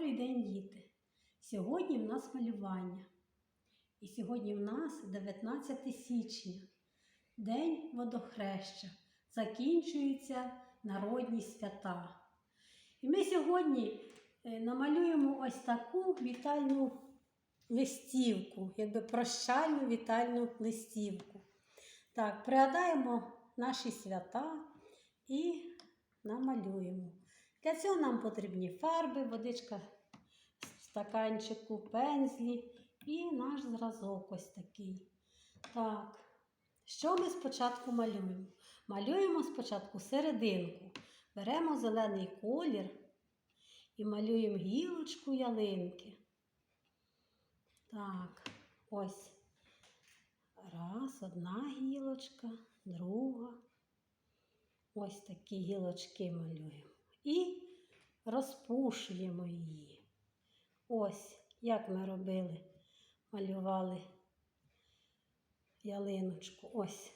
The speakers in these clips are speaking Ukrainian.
Добрий день, діти! Сьогодні в нас малювання. І сьогодні в нас 19 січня, День водохреща. Закінчуються народні свята. І ми сьогодні е, намалюємо ось таку вітальну листівку, якби прощальну вітальну листівку. Так, пригадаємо наші свята і намалюємо. Для цього нам потрібні фарби, водичка в стаканчику, пензлі і наш зразок ось такий. Так, що ми спочатку малюємо? Малюємо спочатку серединку. Беремо зелений колір і малюємо гілочку ялинки. Так, ось. Раз, одна гілочка, друга. Ось такі гілочки малюємо. І розпушуємо її. Ось, як ми робили, малювали ялиночку. Ось.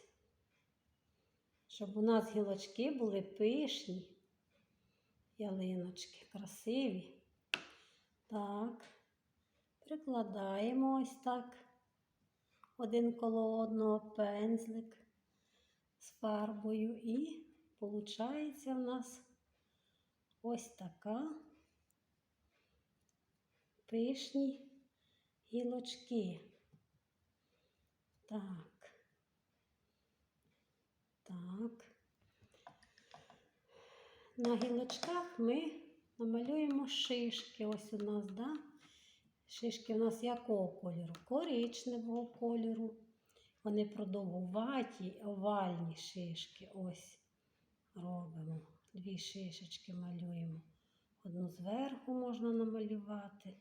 Щоб у нас гілочки були пишні. Ялиночки красиві. Так, прикладаємо ось так. Один коло одного пензлик з фарбою і виходить в нас ось така пишні гілочки. Так. Так. На гілочках ми намалюємо шишки. Ось у нас, да? Шишки у нас якого кольору? Коричневого кольору. Вони продовгуваті, овальні шишки. Ось робимо. Дві шишечки малюємо. Одну зверху можна намалювати.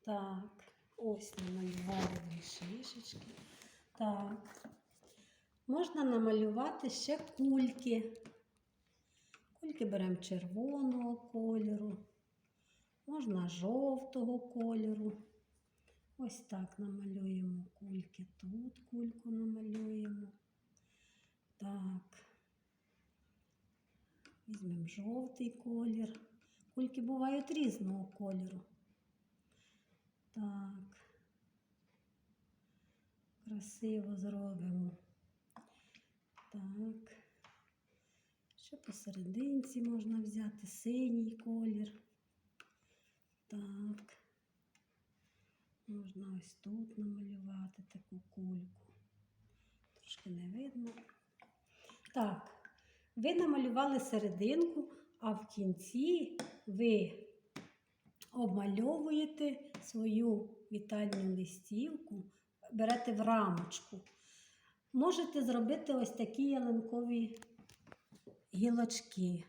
Так, ось намалювали дві шишечки. Так. Можна намалювати ще кульки. Кульки беремо червоного кольору, можна жовтого кольору. Ось так намалюємо кульки. Тут кульку намалюємо. Так. Візьмемо жовтий колір. Кульки бувають різного кольору. Так. Красиво зробимо. Так. Ще посерединці можна взяти синій колір. Так. Можна ось тут намалювати таку кульку. Трошки не видно. Так, ви намалювали серединку, а в кінці ви обмальовуєте свою вітальну листівку, берете в рамочку. Можете зробити ось такі ялинкові гілочки.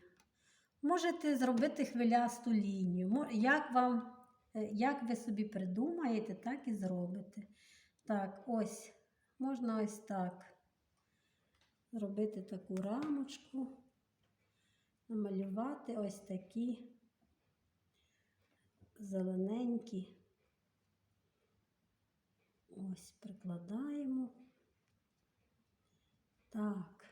Можете зробити хвилясту лінію. Як вам, е, як ви собі придумаєте, так і зробите. Так, ось, можна ось так зробити таку рамочку, намалювати ось такі зелененькі. Ось прикладаємо. Так.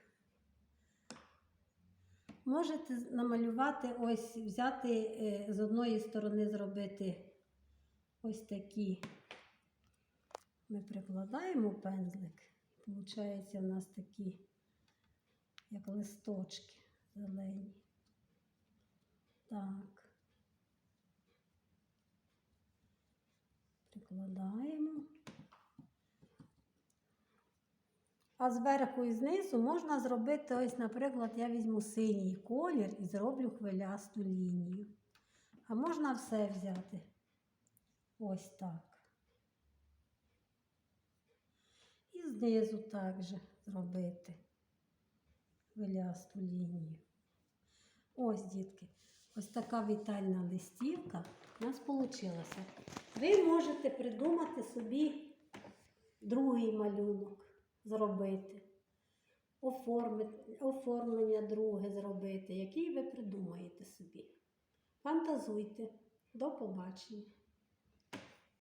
Можете намалювати ось, взяти е, з одної сторони зробити ось такі. Ми прикладаємо пензлик, виходить у нас такі, листочки зелені. Так. Прикладаємо. А зверху і знизу можна зробити, ось, наприклад, я візьму синій колір і зроблю хвилясту лінію. А можна все взяти. Ось так. І знизу також зробити хвилясту лінію. Ось, дітки, ось така вітальна листівка у нас вийшла. Ви можете придумати собі другий малюнок зробити, оформити, оформлення друге зробити, який ви придумаєте собі. Фантазуйте. До побачення.